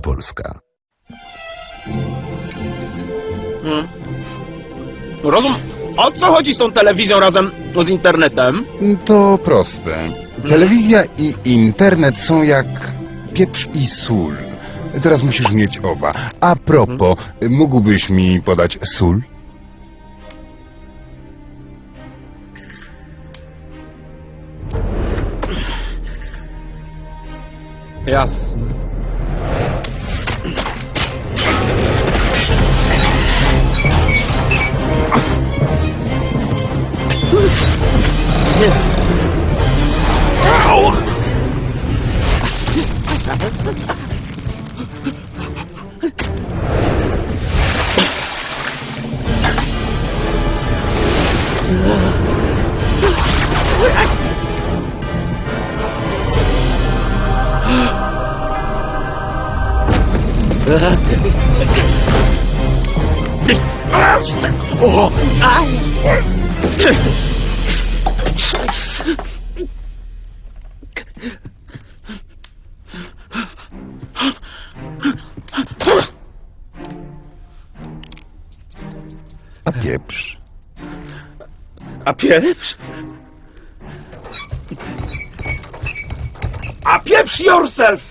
Telewizja Polska. Hmm. Rozum, o co chodzi z tą telewizją razem z internetem? To proste. Telewizja i internet są jak pieprz i sól. Teraz musisz mieć oba. A propos, mógłbyś mi podać sól? Jasne. Ha ha ha! A pieprz. A pieprz? A pieprz yourself!